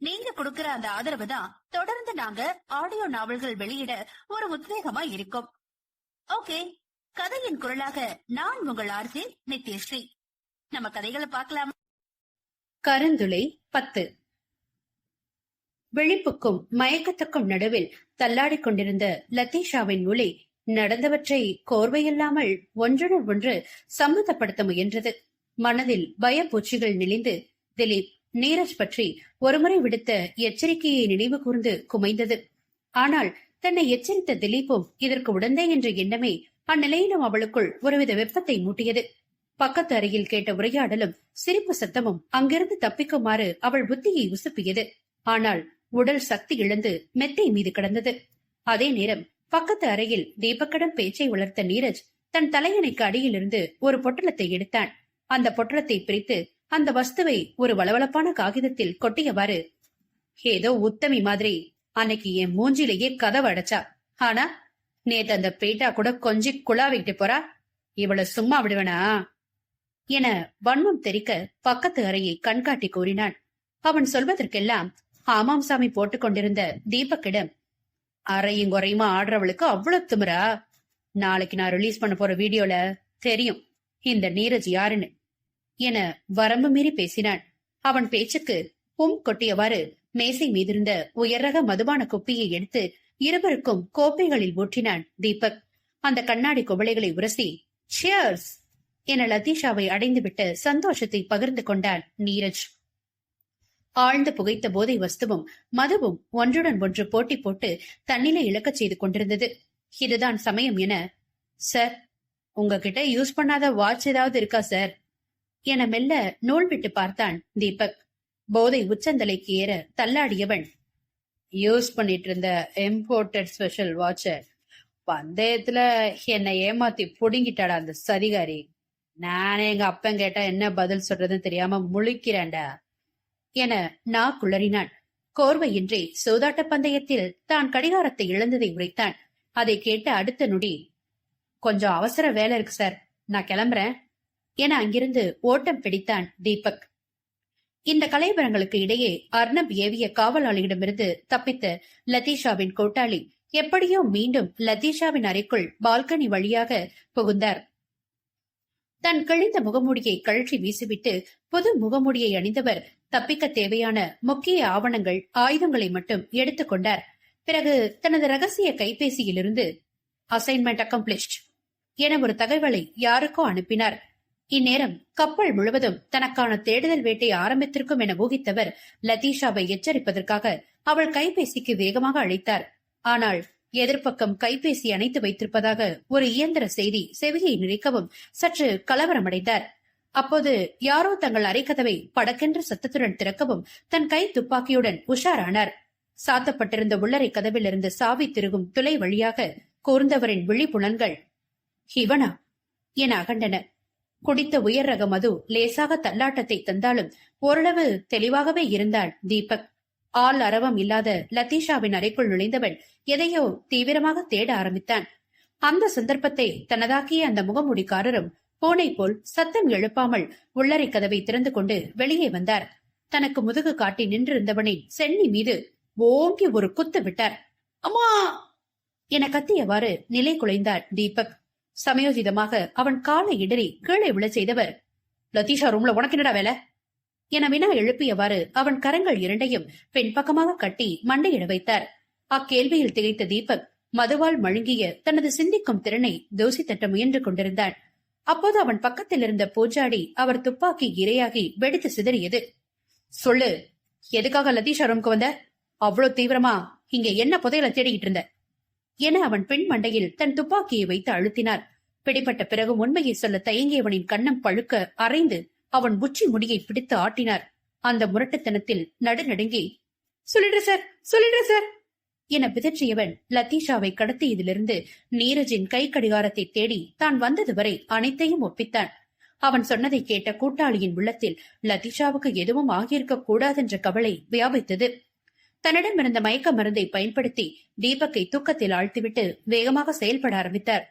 நீங்க கொடுக்கிற அந்த ஆதரவு தான் தொடர்ந்து நாங்க ஆடியோ நாவல்கள் வெளியிட ஒரு உத்வேகமா இருக்கும். ஓகே கதையின் குரலாக நான் உங்கள் ஆர்ஜி நித்யஸ்ரீ. நம்ம கதைகளை பார்க்கலாம்? கருந்துளை பத்து. விழிப்புக்கும் மயக்கத்துக்கும் நடுவில் தள்ளாடிக் கொண்டிருந்த லத்தீஷாவின் ஒளி நடந்தவற்றை கோர்வையில்லாமல் ஒன்றுடன் ஒன்று சம்மதப்படுத்த முயன்றது. மனதில் பயப்பூச்சிகள் நெளிந்து திலீப் நீரஜ் பற்றி ஒருமுறை விடுத்த எச்சரிக்கையை நினைவு கூர்ந்து குமைந்தது. ஆனால் தன்னை எச்சரித்த திலீப்பும் இதற்கு உடந்தே என்ற எண்ணமே அந்நிலையிலும் அவளுக்குள் ஒருவித வெப்பத்தை மூட்டியது. பக்கத்து அறையில் கேட்ட உரையாடலும் சிரிப்பு சத்தமும் அங்கிருந்து தப்பிக்குமாறு அவள் புத்தியை உசுப்பியது. ஆனால் உடல் சக்தி இழந்து மெத்தை மீது கிடந்தது. அதே நேரம் பக்கத்து அறையில் தீபக்கடம் பேச்சை வளர்த்த நீரஜ் தன் தலையணைக்கு அடியிலிருந்து ஒரு பொட்டலத்தை எடுத்தான். அந்த பொட்டலத்தை பிரித்து அந்த வஸ்துவை ஒரு வளவளப்பான காகிதத்தில் கொட்டியவாறு ஏதோ உத்தமி மாதிரி. அன்னைக்கு என் மூஞ்சிலேயே கதவு அடைச்சா. ஆனா நேத்து அந்த பேட்டா கூட கொஞ்சி குழாவிட்டு போறா. இவள சும்மா விடுவனா? என வன்மம் தெரிக்க பக்கத்து அறையை கண்காட்டி கூறினான். அவன் சொல்வதற்கெல்லாம் ஆமாம் சாமி போட்டுக் கொண்டிருந்த தீபக்கிடம் அறையும் குறையுமா? ஆடுறவளுக்கு அவ்வளவு திமிரா? நாளைக்கு நான் ரிலீஸ் பண்ண போற வீடியோல தெரியும். இந்த நீரஜ் யாருன்னு. என வரம்பு மீறி பேசினான் அவன் பேச்சுக்கு பும் கொட்டியவாறு மேசை மீதிருந்த உயர்ரக மதுபான குப்பியை எடுத்து இருவருக்கும் கோப்பைகளில் ஊற்றினான் தீபக். அந்த கண்ணாடி குவளைகளை உரசி சியர்ஸ் என லதீஷாவை அடைந்துவிட்டு சந்தோஷத்தை பகிர்ந்து கொண்டான் நீரஜ். ஆழ்ந்து புகைத்த போதை வஸ்துவும் மதுவும் ஒன்றுடன் ஒன்று போட்டி போட்டு தன்னிலை இழக்கச் செய்து கொண்டிருந்தது. இதுதான் சமயம் என சார் உங்ககிட்ட யூஸ் பண்ணாத வாட்ச் ஏதாவது இருக்கா சார் என மெல்ல நூல் விட்டு பார்த்தான் தீபக். போதை உச்சந்தலைக்கு ஏற தள்ளாடியவன். யூஸ் பண்ணிட்டு இருந்த இம்போர்ட்டட் ஸ்பெஷல் வாட்ச பந்தயத்துல என்னை ஏமாத்தி புடுங்கிட்டாடா அந்த சதிகாரி நானே எங்க அப்பன் கேட்டா என்ன பதில் சொல்றதுன்னு தெரியாம முழிக்கிறேன்டா என நா குளறினான். கோர்வையின்றி சூதாட்ட பந்தயத்தில் தான் கடிகாரத்தை இழந்ததை உரைத்தான். அதை கேட்ட அடுத்த நொடி கொஞ்சம் அவசர வேலை இருக்கு சார். நான் கிளம்புறேன். என அங்கிருந்து ஓட்டம் பிடித்தான் தீபக். இந்த கலைவரங்களுக்கு இடையே அர்ணப் ஏவிய காவலாளியிடமிருந்து தப்பித்த லதீஷாவின் கூட்டாளி எப்படியோ மீண்டும் லதீஷாவின் அறைக்குள் பால்கனி வழியாக புகுந்தார். தன் கிழிந்த முகமூடியை கழற்றி வீசிவிட்டு புது முகமூடியை அணிந்தவர் தப்பிக்க தேவையான முக்கிய ஆவணங்கள் ஆயுதங்களை மட்டும் எடுத்துக்கொண்டார் பிறகு தனது ரகசிய கைபேசியிலிருந்து அசைன்மெண்ட் அக்கம்ப்ளிஷ்ட் என ஒரு தகவலை யாருக்கோ அனுப்பினார். இந்நேரம் கப்பல் முழுவதும் தனக்கான தேடுதல் வேட்டை ஆரம்பித்திருக்கும் என ஊகித்தவர் லதீஷாவை எச்சரிப்பதற்காக அவள் கைபேசிக்கு வேகமாக அழைத்தார். ஆனால் எதிர்ப்பக்கம் கைபேசி அணைத்து வைத்திருப்பதாக ஒரு இயந்திர செய்தி செவியை நிறைக்கவும் சற்று கலவரமடைந்தார். அப்போது யாரோ தங்கள் அரைக்கதவை படக்கென்ற சத்தத்துடன் திறக்கவும் தன் கை துப்பாக்கியுடன் உஷாரானார். சாத்தப்பட்டிருந்த உள்ளறை கதவிலிருந்து சாவி திருகும் துளை வழியாக கூர்ந்தவரின் விழிப்புலன்கள் இவனா? என அகண்டன குடித்த உயர் ரக மது லேசாக தள்ளாட்டத்தை தந்தாலும் ஓரளவு தெளிவாகவே இருந்தாள் தீபக். ஆள் அரவம் இல்லாத லத்தீஷாவின் அறைக்குள் நுழைந்தவன் எதையோ தீவிரமாக தேட ஆரம்பித்தான். அந்த சந்தர்ப்பத்தை தனதாக்கிய அந்த முகமுடிக்காரரும் பூனை போல் சத்தம் எழுப்பாமல் உள்ளறை கதவை திறந்து கொண்டு வெளியே வந்தார். தனக்கு முதுகு காட்டி நின்றிருந்தவனின் சென்னி மீது ஓங்கி ஒரு குத்து விட்டார். அம்மா! என கத்தியவாறு நிலை குலைந்தார் தீபக். சமயோஜிதமாக அவன் காலை இடறி கீழே விழச் செய்தவர். லதீஷா ரூம்ல உனக்கு என்னடா வேலை? என வினா எழுப்பியவாறு அவன் கரங்கள் இரண்டையும் பெண் பக்கமாக கட்டி மண்டையிட வைத்தார். அக்கேள்வியில் திகைத்த தீபக் மதுவால் மழுங்கிய தனது சிந்திக்கும் திறனை தோசி தட்ட முயன்று கொண்டிருந்தான். அப்போது அவன் பக்கத்தில் இருந்த பூஜாடி அவர் துப்பாக்கி இரையாகி வெடித்து சிதறியது. சொல்லு எதுக்காக லதீஷா ரூம்க்கு வந்த? அவ்வளவு தீவிரமா இங்க என்ன புதையல தேடிக்கிட்டு இருந்த? என அவன் பெண் மண்டையில் தன் துப்பாக்கியை வைத்து அழுத்தினார். பிடிபட்ட பிறகு உண்மையை சொல்ல தயங்கியவனின் கண்ணம் பழுக்க அரைந்து அவன் உச்சி முடியை பிடித்து ஆட்டினார். அந்த முரட்டுத்தனத்தில் நடுநடுங்கி சொல்லிடுற சார் சொல்லிடுற சார்! என பிதற்றியவன் லத்தீஷாவை கடத்தியதிலிருந்து நீரஜின் கை கடிகாரத்தை தேடி தான் வந்தது வரை அனைத்தையும் ஒப்பித்தான். அவன் சொன்னதை கேட்ட கூட்டாளியின் உள்ளத்தில் லதீஷாவுக்கு எதுவும் ஆகியிருக்க கூடாதென்ற கவலை வியாபித்தது. தன்னிடம் இருந்த மயக்க மருந்தை பயன்படுத்தி தீபக்கை தூக்கத்தில் ஆழ்த்திவிட்டு வேகமாக செயல்பட ஆரம்பித்தார்.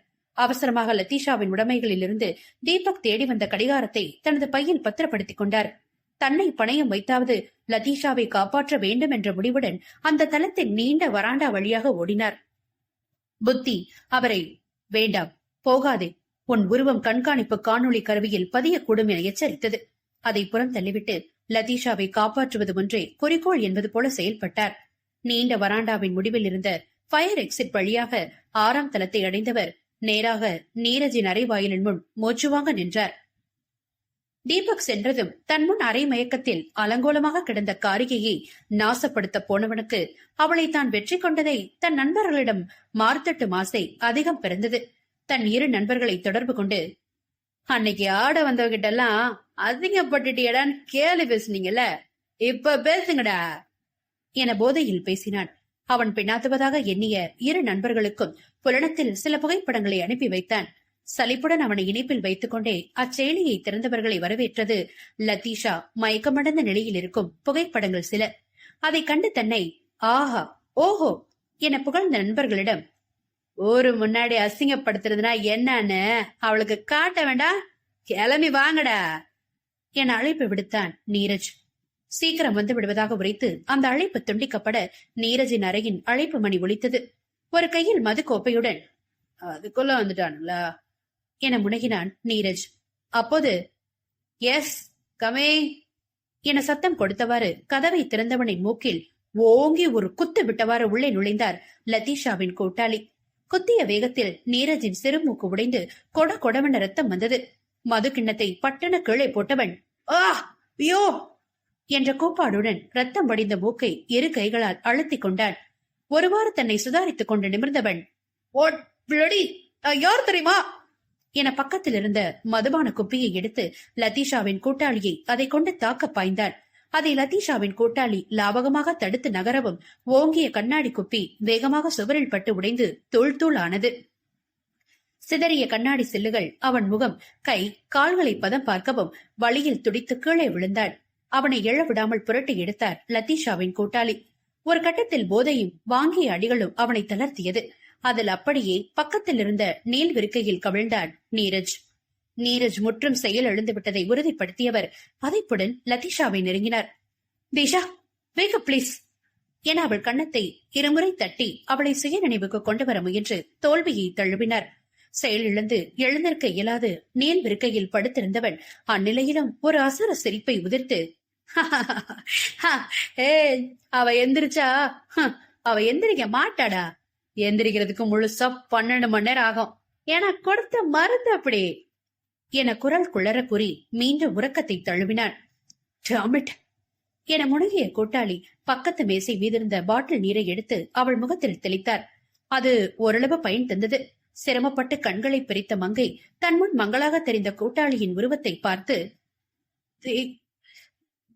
அவசரமாக லத்தீஷாவின் உடைமைகளிலிருந்து தீபக் தேடி வந்த கடிகாரத்தை தனது பையில் பத்திரப்படுத்திக் கொண்டார். தன்னை பணயம் வைத்தாவது லதீஷாவை காப்பாற்ற வேண்டும் என்ற முடிவுடன் அந்த தளத்தின் நீண்ட வராண்டா வழியாக ஓடினார். புத்தி அவரை வேண்டாம் போகாதே. உன் உருவம் கண்காணிப்பு காணொளி கருவியில் பதியக்கூடும் என எச்சரித்தது. அதை புறந்தள்ளிவிட்டு லதீஷாவை காப்பாற்றுவது ஒன்றே குறிக்கோள் என்பது போல செயல்பட்டார். நீண்ட வராண்டாவின் முடிவில் இருந்த ஃபயர் எக்ஸிட் வழியாக ஆறாம் தளத்தை அடைந்தவர் நேராக நீரஜின் அறை வாயிலின் முன் மூச்சுவாங்க நின்றார். தீபக் சென்றதும் தன் முன் அரை மயக்கத்தில் அலங்கோலமாக கிடந்த காரிகையை நாசப்படுத்த போனவனுக்கு அவளை தான் வெற்றி கொண்டதை தன் நண்பர்களிடம் மார்த்தட்டும் ஆசை அதிகம் பிறந்தது. தன் இரு நண்பர்களை தொடர்பு கொண்டு அன்னைக்கு ஆட வந்தவகிட்ட எல்லாம் அதிகப்பட்டுட்டியடான்னு கேலி பேசுனீங்கல்ல இப்ப பேசுங்கடா என போதையில் பேசினான். அவன் பின்னாத்துவதாக எண்ணிய இரு நண்பர்களுக்கும் புலனத்தில் சில புகைப்படங்களை அனுப்பி வைத்தான். சலிப்புடன் அவனை இணைப்பில் வைத்துக் கொண்டே அச்செயலியை திறந்தவர்களை வரவேற்றது. லத்தீஷா மயக்கமடைந்த நிலையில் இருக்கும் புகைப்படங்கள் சில. அதை கண்டு தன்னை ஆஹா ஓஹோ என புகழ்ந்த நண்பர்களிடம் ஒரு முன்னாடி அசிங்கப்படுத்துறதுனா என்னன்னு அவளுக்கு காட்ட வேண்டாம். கிளம்பி வாங்கடா என அழைப்பு விடுத்தான் நீரஜ். சீக்கிரம் வந்து விடுவதாக உரைத்து அந்த அழைப்பு துண்டிக்கப்பட நீரஜின் அறையின் அழைப்பு மணி ஒலித்தது. ஒரு கையில் மது கோப்பையுடன் அதுக்குள்ள வந்துட்டானுங்களா? என முனகினான் நீரஜ். அப்போது எஸ் கமே என சத்தம் கொடுத்தவாறு கதவை திறந்தவனின் மூக்கில் ஓங்கி ஒரு குத்து விட்டவாறு உள்ளே நுழைந்தார் லதீஷாவின் கூட்டாளி. குத்திய வேகத்தில் நீரஜின் சிறுமூக்கு உடைந்து கொட கொடவென ரத்தம் வந்தது. மது கிண்ணத்தை பட்டண கீழே போட்டவன் ஆ ஐயோ என்ற கூப்பாடுடன் ரத்தம் வடிந்த மூக்கை இரு கைகளால் அழுத்திக் கொண்டான். ஒருவாறு தன்னை சுதாரித்துக் கொண்டு நிமிர்ந்தவன் யார் தெரியுமா? என பக்கத்தில் இருந்த மதுபான குப்பியை எடுத்து லத்தீஷாவின் கூட்டாளியை அதை கொண்டு தாக்க பாய்ந்தான் அதை லத்தீஷாவின் கூட்டாளி லாவகமாக தடுத்து நகரவும் ஓங்கிய கண்ணாடி குப்பி வேகமாக சுவரில் பட்டு உடைந்து தூள் தூள் ஆனது. சிதறிய கண்ணாடி சில்லுகள் அவன் முகம் கை கால்களை பதம் பார்க்கவும் வழியில் துடித்து கீழே விழுந்தான் அவனை எழ விடாமல் புரட்டி எடுத்தார் லத்தீஷாவின் கூட்டாளி. ஒரு கட்டத்தில் போதையும் வாங்கிய அடிகளும் அவனை தளர்த்தியது. அதில் அப்படியே பக்கத்தில் இருந்த நீல் விருக்கையில் கவிழ்ந்தான் நீரஜ். நீரஜ் முற்றும் செயல் எழுந்துவிட்டதை உறுதிப்படுத்தியவர் பதைப்புடன் லத்தீஷாவை நெருங்கினார். திஷா வேக பிளீஸ் என அவள் கன்னத்தை இருமுறை தட்டி அவளை சுய நினைவுக்கு கொண்டு வர முயன்று தோல்வியை தழுவினார். செயலிழந்து எழுந்திருக்க இயலாது நீல் விருக்கையில் படுத்திருந்தவன் அந்நிலையிலும் ஒரு அசுர சிரிப்பை உதிர்த்து ஏ அவ எந்திரிச்சா? அவ எந்திரிக்க மாட்டாடா. எந்திரிக்கிறதுக்கு முழுசா பன்னெண்டு மணி நேரம் ஆகும். ஏன்னா கொடுத்த மருந்து அப்படி. என குரல் குளற கூறி மீண்டும் உறக்கத்தை தழுவினான் டாமிட் என முழுகிய கூட்டாளி பக்கத்து மேசை மீதிருந்த பாட்டில் நீரை எடுத்து அவள் முகத்தில் தெளித்தார். அது ஓரளவு பயன் தந்தது. சிரமப்பட்டு கண்களை பிரித்த மங்கை தன் முன் மங்களாக தெரிந்த கூட்டாளியின் உருவத்தை பார்த்து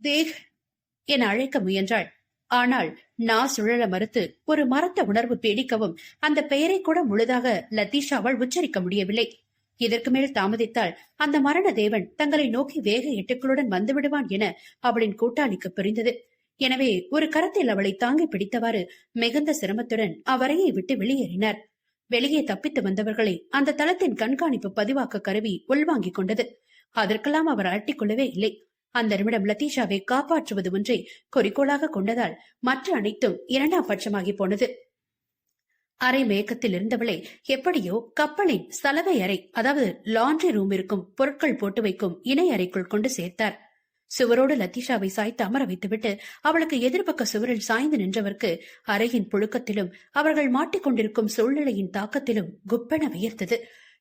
"தேக், என அழைக்க முயன்றாள். ஆனால் நா சுழல மறுத்து ஒரு மரத்த உணர்வு பீடிக்கவும் அந்த பெயரை கூட முழுதாக லத்தீஷாவால் உச்சரிக்க முடியவில்லை. இதற்கு மேல் தாமதித்தால் அந்த மரண தேவன் தங்களை நோக்கி வேக எட்டுக்களுடன் வந்துவிடுவான் என அவளின் கூட்டாளிக்கு புரிந்தது. எனவே ஒரு கரத்தில் அவளை தாங்கி பிடித்தவாறு மிகுந்த சிரமத்துடன் அவரையை விட்டு வெளியேறினார். வெளியே தப்பித்து வந்தவர்களை அந்த தளத்தின் கண்காணிப்பு பதிவாக்க கருவி உள்வாங்கிக் கொண்டது. அதற்கெல்லாம் அவர் அட்டிக்கொள்ளவே இல்லை. அந்த நிமிடம் லத்தீஷாவை காப்பாற்றுவது ஒன்றை குறிக்கோளாக கொண்டதால் மற்ற அனைத்தும் இரண்டாம் பட்சமாகி போனது. அரை மயக்கத்தில் இருந்தவளை எப்படியோ கப்பலின் சலவை அறை அதாவது லாண்ட்ரி ரூம் இருக்கும் பொருட்கள் போட்டு வைக்கும் இணை அறைக்குள் கொண்டு சேர்த்தார். சுவரோடு லத்தீஷாவை சாய்த்து அமர வைத்துவிட்டு அவளுக்கு எதிர்பக்க சுவரில் சாய்ந்து நின்றவர்க்கு அறையின் புழுக்கத்திலும் அவர்கள் மாட்டிக்கொண்டிருக்கும் சூழ்நிலையின் தாக்கத்திலும் குப்பென வியர்த்தது.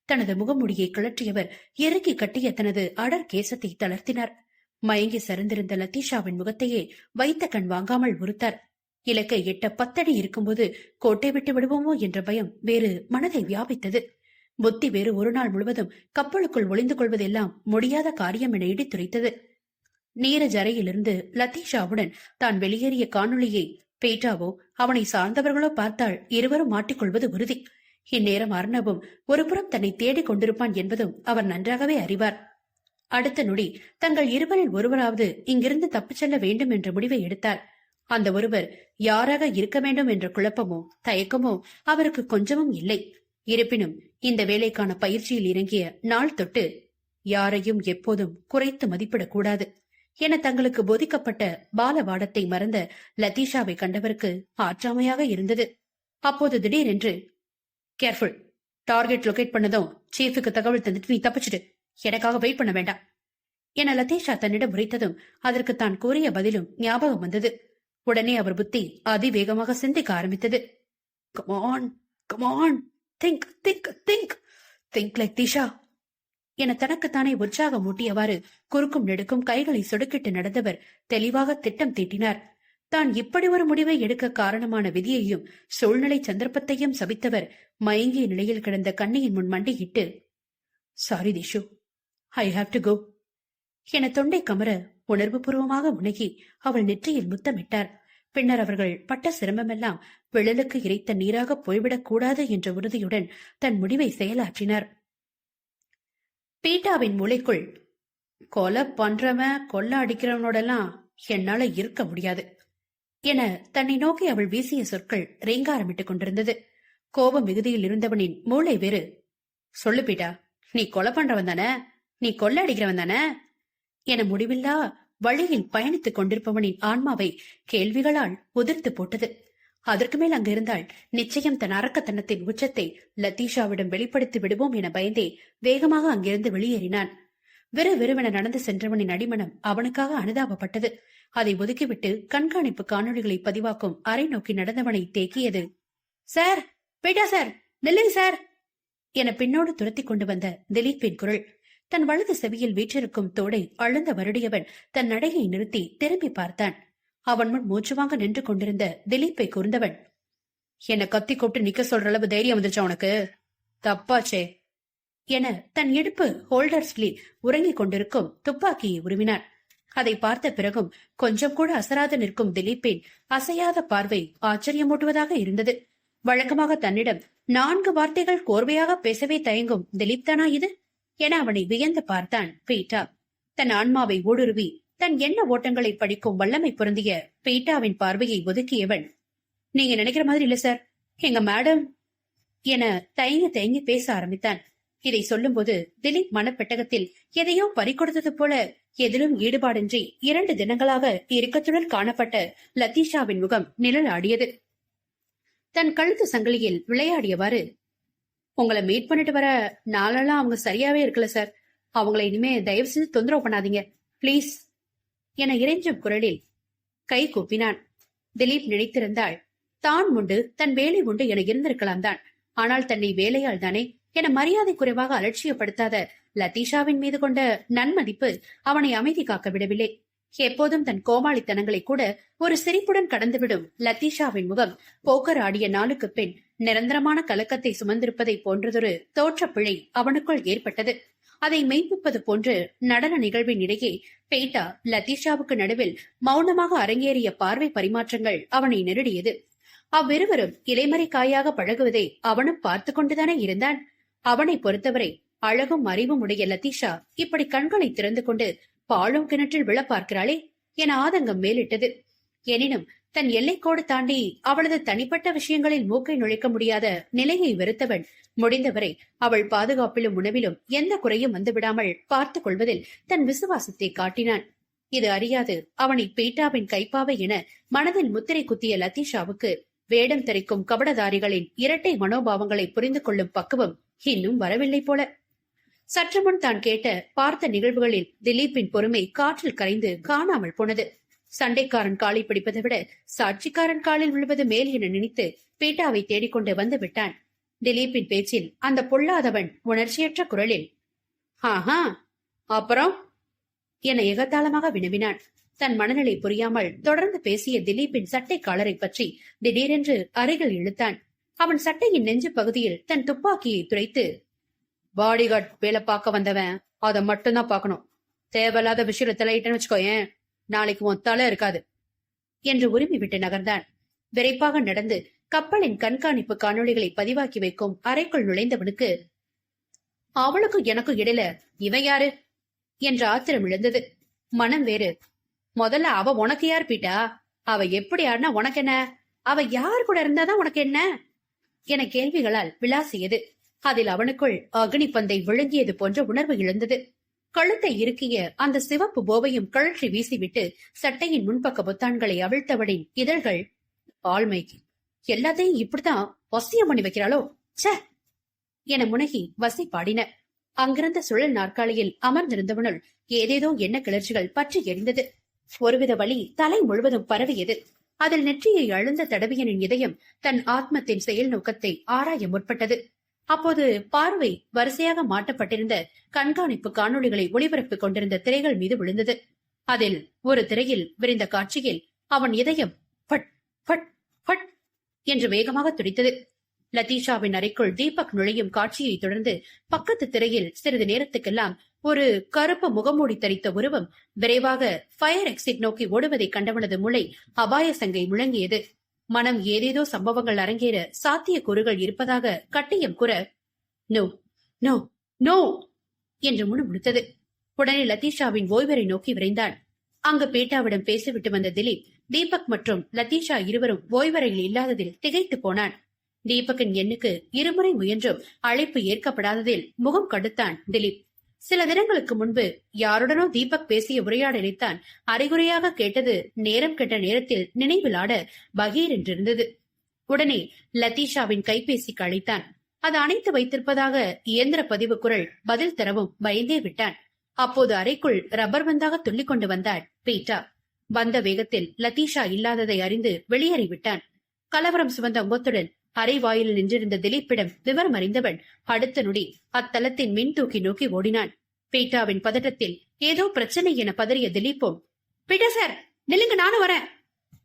தனது முகமுடியை கிளற்றியவர் இறுக்கி கட்டிய தனது அடர் கேசத்தை தளர்த்தினார். மயங்கி சரிந்திருந்த லத்தீஷாவின் முகத்தையே வைத்த கண் வாங்காமல் உறுத்தார். இலக்கை எட்ட பத்தடி இருக்கும்போது கோட்டை விட்டு விடுவோமோ என்ற பயம் வேறு மனதை வியாபித்தது. புத்தி வேறு ஒரு நாள் முழுவதும் கப்பலுக்குள் ஒளிந்து கொள்வதெல்லாம் முடியாத காரியம் என இடித்துரைத்தது. நீரஜ் அறையிலிருந்து லத்தீஷாவுடன் தான் வெளியேறிய காணொளியை பேட்டாவோ அவனை சார்ந்தவர்களோ பார்த்தால் இருவரும் மாட்டிக்கொள்வது உறுதி. இந்நேரம் அர்ணவும் ஒருபுறம் தன்னை தேடிக் கொண்டிருப்பான் என்பதும் அவர் நன்றாகவே அறிவார். அடுத்த நொடி தங்கள் இருவரில் ஒருவராவது இங்கிருந்து தப்பிச் செல்ல வேண்டும் என்ற முடிவை எடுத்தார். அந்த ஒருவர் யாராக இருக்க வேண்டும் என்ற குழப்பமோ தயக்கமோ அவருக்கு கொஞ்சமும் இல்லை. இருப்பினும் இந்த வேலைக்கான பயிற்சியில் இறங்கிய நாள் தொட்டு யாரையும் எப்போதும் குறைத்து மதிப்பிடக்கூடாது என தங்களுக்கு போதிக்கப்பட்ட பாலவாடத்தை மறந்த லதீஷாவை கண்டவருக்கு ஆற்றாமையாக இருந்தது. அப்போது திடீரென்று கேர்ஃபுல். டார்கெட் லொகேட் பண்ணதும் சீஃபுக்கு தகவல் தந்துட்டு நீ தப்பிச்சிடு. எனக்காக வெயிட் பண்ண வேண்டாம். என லதீஷா தன்னிடம் உரைத்ததும் அதற்கு தான் கூறிய பதிலும் ஞாபகம் வந்தது. உடனே அவர் புத்தி அதிவேகமாக சிந்திக்க ஆரம்பித்தது. Come on come on think think think think like Disha என தனக்குத்தானே உற்சாகம் மூட்டியவாறு குறுக்கும் நெடுக்கும் கைகளை சொடுக்கிட்டு நடந்தவர் தெளிவாக திட்டம் தீட்டினார். தான் இப்படி ஒரு முடிவை எடுக்க காரணமான விதியையும் சூழ்நிலை சந்தர்ப்பத்தையும் சபித்தவர் மயங்கிய நிலையில் கிடந்த கண்ணியின் முன் மண்டியிட்டு sorry Dishu I have to go என தொண்டை கமர உணர்வுபூர்வமாக முனகி அவள் நெற்றியில் முத்தமிட்டார். பின்னர் அவர்கள் பட்ட சிரமமெல்லாம் விழலுக்கு இறைத்த நீராக போய்விடக் கூடாது என்ற உறுதியுடன் தன் முடிவை செயலாற்றினார். பீட்டாவின் மூளைக்குள் கொலை பண்றவன் கொல்ல அடிக்கிறவனோடெல்லாம் என்னால இருக்க முடியாது என தன்னை நோக்கி அவள் வீசிய சொற்கள் ரீங்காரமிட்டுக் கொண்டிருந்தது. கோபம் மிகுதியில் இருந்தவனின் மூளை வேறு சொல்லு பீட்டா நீ கொலை பண்றவன் தானே? நீ கொள்ள அடிக்கிறவன் தானே? என முடிவில்லா வழியில் பயணித்துக் கொண்டிருப்பவனின் ஆன்மாவை கேள்விகளால் உதிர்த்து போட்டது. அதற்கு மேல் அங்கிருந்தால் நிச்சயம் தன் அரக்கத்தனத்தின் உச்சத்தை லத்தீஷாவிடம் வெளிப்படுத்தி விடுவோம் என பயந்தே வேகமாக அங்கிருந்து வெளியேறினான். விறு விறுவென நடந்து சென்றவனின் அடிமனம் அவனுக்காக அனுதாபப்பட்டது. அதை ஒதுக்கிவிட்டு கண்காணிப்பு காணொளிகளை பதிவாக்கும் அறை நோக்கி நடந்தவனை தேக்கியது. சார் போயிட்டா சார் நில்லுங்க சார்! என பின்னோடு துரத்திக் கொண்டு வந்த திலீப்பின் குரல். தன் வலது செவியில் வீற்றிருக்கும் தோடை அழுந்த வருடியவன் தன் நடையை நிறுத்தி திரும்பி பார்த்தான். அவன் முன் மூச்சு வாங்க நின்று கொண்டிருந்த திலீப்பை கூர்ந்தவன் என்ன கத்தி கூப்பிட்டு நிக்க சொல்ற அளவு தைரியம் வந்துச்சா உனக்கு? தப்பாச்சே என தன் இடுப்பு ஹோல்டர்ஸ்லில் உறங்கிக் கொண்டிருக்கும் துப்பாக்கியை உருவினான். அதை பார்த்த பிறகும் கொஞ்சம் கூட அசராது நிற்கும் திலீப்பின் அசையாத பார்வை ஆச்சரியமூட்டுவதாக இருந்தது. வழக்கமாக தன்னிடம் நான்கு வார்த்தைகள் கோர்வையாக பேசவே தயங்கும் திலீப் தானா இது? என அவனை வியந்து பார்த்தான் பீட்டா. தன் ஆன்மாவை ஊடுருவி தன் எண்ண ஓட்டங்களை படிக்கும் வல்லமை பொருந்திய பீட்டாவின் பார்வையை ஒதுக்கியவன் நீங்க நினைக்கிற மாதிரி இல்ல சார். எங்க மேடம் என தயங்கி தயங்கி பேச ஆரம்பித்தான். இதை சொல்லும்போது திலீப் மனப்பெட்டகத்தில் எதையோ பறிக்கொடுத்தது போல எதிலும் ஈடுபாடின்றி இரண்டு தினங்களாக இறுக்கத்துடன் காணப்பட்ட லத்தீஷாவின் முகம் நிழல் ஆடியது தன் கழுத்து சங்கிலியில் விளையாடியவாறு உங்களை மீட் பண்ணிட்டு வர நாளெல்லாம் அவங்க சரியாவே இருக்கல சார் அவங்களை இனிமே தயவு செஞ்சு தொந்தரவு பண்ணாதீங்க. ப்ளீஸ் என இறைஞ்ச குரலில் கை கூப்பினான். திலீப் நினைத்திருந்தாள் தான் உண்டு தன் வேலை உண்டு என இருந்திருக்கலாம் தான். ஆனால் தன்னை வேலையால் தானே என மரியாதை குறைவாக அலட்சியப்படுத்தாத லதீஷாவின் மீது கொண்ட நன்மதிப்பு அவனை அமைதி காக்க விடவில்லை. எப்போதும் தன் கோமாளித்தனங்களை கூட ஒரு சிரிப்புடன் கடந்துவிடும் லத்தீஷாவின் முகம் போக்கர் ஆடிய நாளுக்கு பின் நிரந்தரமான கலக்கத்தை சுமந்திருப்பதை போன்றதொரு தோற்றப்பிழை அவனுக்குள் ஏற்பட்டது. அதை மெய்ப்பிப்பது போன்று நடன நிகழ்வின் இடையே பேட்டா லத்தீஷாவுக்கு நடுவில் மௌனமாக அரங்கேறிய பார்வை பரிமாற்றங்கள் அவனை நெருடியது. அவ்விருவரும் இலைமறை காயாக பழகுவதை அவனும் பார்த்து கொண்டுதானே இருந்தான்? அவனை பொறுத்தவரை அழகும் அறிவும் உடைய லத்தீஷா இப்படி கண்களை திறந்து கொண்டு பாழும் கிணற்றில் விழ பார்க்கிறாளே என ஆதங்கம் மேலிட்டது. எனினும் தன் எல்லைக்கோடு தாண்டி அவளது தனிப்பட்ட விஷயங்களில் மூக்கை நுழைக்க முடியாத நிலையை வெறுத்தவன் முடிந்தவரை அவள் பாதுகாப்பிலும் உணவிலும் எந்த குறையும் வந்துவிடாமல் பார்த்துக் கொள்வதில் தன் விசுவாசத்தை காட்டினான். இது அறியாது அவனை பீட்டாவின் கைப்பாவை என மனதில் முத்திரை குத்திய லத்தீஷாவுக்கு வேடம் தரிக்கும் கபடதாரிகளின் இரட்டை மனோபாவங்களை புரிந்து கொள்ளும் பக்குவம் இன்னும் வரவில்லை போல. சற்று முன் தான் கேட்ட பார்த்த நிகழ்வுகளில் திலீப்பின் பொறுமை காற்றில் கரைந்து காணாமல் போனது. சண்டைக்காரன் காலை பிடிப்பதை விட சாட்சிக்காரன் காலில் விழுவது மேல் என நினைத்து பீட்டாவை தேடிக்கொண்டு வந்து விட்டான். திலீப்பின் பேச்சில் அந்த பொல்லாதவன் உணர்ச்சியற்ற குரலில் ஆஹா அப்புறம்? என எகத்தாளமாக வினவினான். தன் மனநிலை புரியாமல் தொடர்ந்து பேசிய திலீப்பின் சட்டை காலரை பற்றி திடீரென்று அருகில் இழுத்தான். அவன் சட்டையின் நெஞ்சு பகுதியில் தன் துப்பாக்கியை துரைத்து பாடிகார்ட் வேலை பார்க்க வந்தவன் அதை மட்டும்தான் பார்க்கணும். தேவையில்லாத விஷயத்துல தலையிட்டேன்னு வச்சுக்கோயேன் நாளைக்கு உன் தலை இருக்காது. என்று உரிமை விட்டு நகர்ந்தான். விரைப்பாக நடந்து கப்பலின் கண்காணிப்பு காணொளிகளை பதிவாக்கி வைக்கும் அறைக்குள் நுழைந்தவனுக்கு அவளுக்கும் எனக்கும் இடையில இவன் யாரு? என்ற ஆத்திரம் இழந்தது மனம் வேறு. முதல்ல அவ உனக்கு யார் பீட்டா? அவ எப்படி யாருன்னா உனக்கு என்ன அவ யார் கூட இருந்தாதான் உனக்கு என்ன? என கேள்விகளால் விளாசியது. அதில் அவனுக்குள் அக்னி பந்தை விழுங்கியது போன்ற உணர்வு எழுந்தது. கழுத்தை இறுக்கிய அந்த சிவப்பு போவையும் கழற்றி வீசிவிட்டு சட்டையின் முன்பக்க பொத்தான்களை அவிழ்த்தவனின் இதழ்கள் ஆள்மைக்கு எல்லாத்தையும் இப்படித்தான் வசியம் பண்ணி வைக்கிறாளோ? ச்சே! என முனகி வசி பாடின. அங்கிருந்த சுழல் நாற்காலியில் அமர்ந்திருந்தவனுள் ஏதேதோ எண்ண கிளர்ச்சிகள் பற்றி எரிந்தது. ஒருவித வழி தலை முழுவதும் பரவியது. அதில் நெற்றியை அழுந்த தடவியனின் இதயம் தன் ஆத்மத்தின் செயல் நோக்கத்தை ஆராய முற்பட்டது. அப்போது பார்வை வரிசையாக மாட்டப்பட்டிருந்த கண்காணிப்பு காணொளிகளை ஒளிபரப்பிக் கொண்டிருந்த திரைகள் மீது விழுந்தது. அதில் ஒரு திரையில் விரிந்த காட்சியில் அவன் இதயம் பட் பட் பட் என்று வேகமாக துடித்தது. லதீஷாவின் அறைக்குள் தீபக் நுழையும் காட்சியை தொடர்ந்து பக்கத்து திரையில் சிறிது நேரத்துக்கெல்லாம் ஒரு கருப்பு முகமூடி தரித்த உருவம் விரைவாக ஃபயர் எக்ஸிட் நோக்கி ஓடுவதை கண்டவனது முளை அபாய சங்கை முழங்கியது. மனம் ஏதேதோ சம்பவங்கள் அரங்கேற சாத்திய கூறுகள் இருப்பதாக கட்டியம் கூற நோ நோ நோ! என்று முணுமுணுத்தது. உடனே லதீஷாவின் ஓய்வரை நோக்கி விரைந்தான். அங்கு பேட்டாவிடம் பேசிவிட்டு வந்த திலீப் தீபக் மற்றும் லதீஷா இருவரும் ஓய்வறையில் இல்லாததில் திகைத்து போனான். தீபக்கின் எண்ணுக்கு இருமுறை முயன்றும் அழைப்பு ஏற்கப்படாததில் முகம் கடுத்தான் திலீப். சில தினங்களுக்கு முன்பு யாருடனோ தீபக் பேசிய உரையாடலைத்தான் அறிகுறையாக கேட்டது நேரம் கெட்ட நேரத்தில் நினைவிலாட பகீர் என்றிருந்தது. உடனே லதீஷாவின் கைபேசிக்கு அழைத்தான். அது அணைத்து வைத்திருப்பதாக இயந்திர பதிவு குரல் பதில் தரவும் பயந்தே விட்டான். அப்போது அறைக்குள் ரப்பர் பந்தாக துள்ளிக் கொண்டு வந்தாள் பீட்டா. வந்த வேகத்தில் லதீஷா இல்லாததை அறிந்து வெளியேறி விட்டான் கலவரம் சுமந்த முகத்துடன் அறை வாயிலில் நின்றிருந்த திலீப்பிடம் விவரம் அறிந்தவன் அடுத்த நொடி அத்தலத்தின் மின் தூக்கி நோக்கி ஓடினான். பீட்டாவின் பதட்டத்தில் ஏதோ பிரச்சனை என பதறிய திலீப்பும் பீட்டா சார் நில்லுங்க நானும் வரேன்.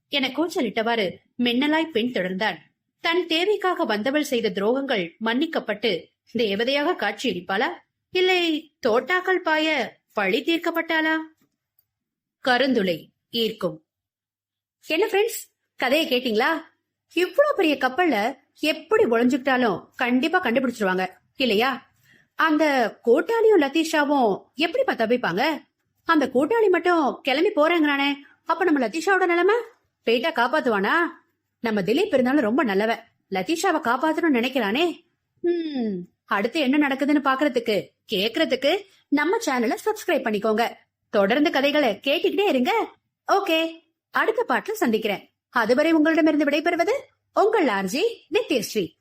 என கூச்சலிட்டவாறு மின்னலாய் பெண் தொடர்ந்தான் தன் தேவைக்காக வந்தவள் செய்த துரோகங்கள் மன்னிக்கப்பட்டு தேவதையாக காட்சியளிப்பாளா? இல்லை தோட்டாக்கள் பாய பழி தீர்க்கப்பட்டாளா? கருந்துளை ஈர்க்கும். என்ன ஃப்ரெண்ட்ஸ் கதையை கேட்டீங்களா? இவ்வளவு பெரிய கப்பல்ல எப்படி ஒளிஞ்சுக்கிட்டாலும் கண்டிப்பா கண்டுபிடிச்சிருவாங்க இல்லையா? அந்த கோட்டாளியும் லத்தீஷாவும் எப்படிப்பா தப்பிப்பாங்க? அந்த கூட்டாளி மட்டும் கிளம்பி போறேங்கிறானே அப்ப நம்ம லத்தீஷாவோட நிலைமை? போயிட்டா காப்பாத்துவானா? நம்ம திலீப் இருந்தாலும் ரொம்ப நல்லவன் லத்தீஷாவை காப்பாத்தணும்னு நினைக்கிறானே ஹம் அடுத்து என்ன நடக்குதுன்னு பாக்குறதுக்கு கேக்குறதுக்கு நம்ம சேனலை சப்ஸ்கிரைப் பண்ணிக்கோங்க. தொடர்ந்து கதைகளை கேட்டுக்கிட்டே இருங்க. ஓகே அடுத்த பாட்டுல சந்திக்கிறேன். அதுவரை உங்களிடமிருந்து விடைபெறுவது உங்கள் ஆர்ஜி நித்யஸ்ரீ.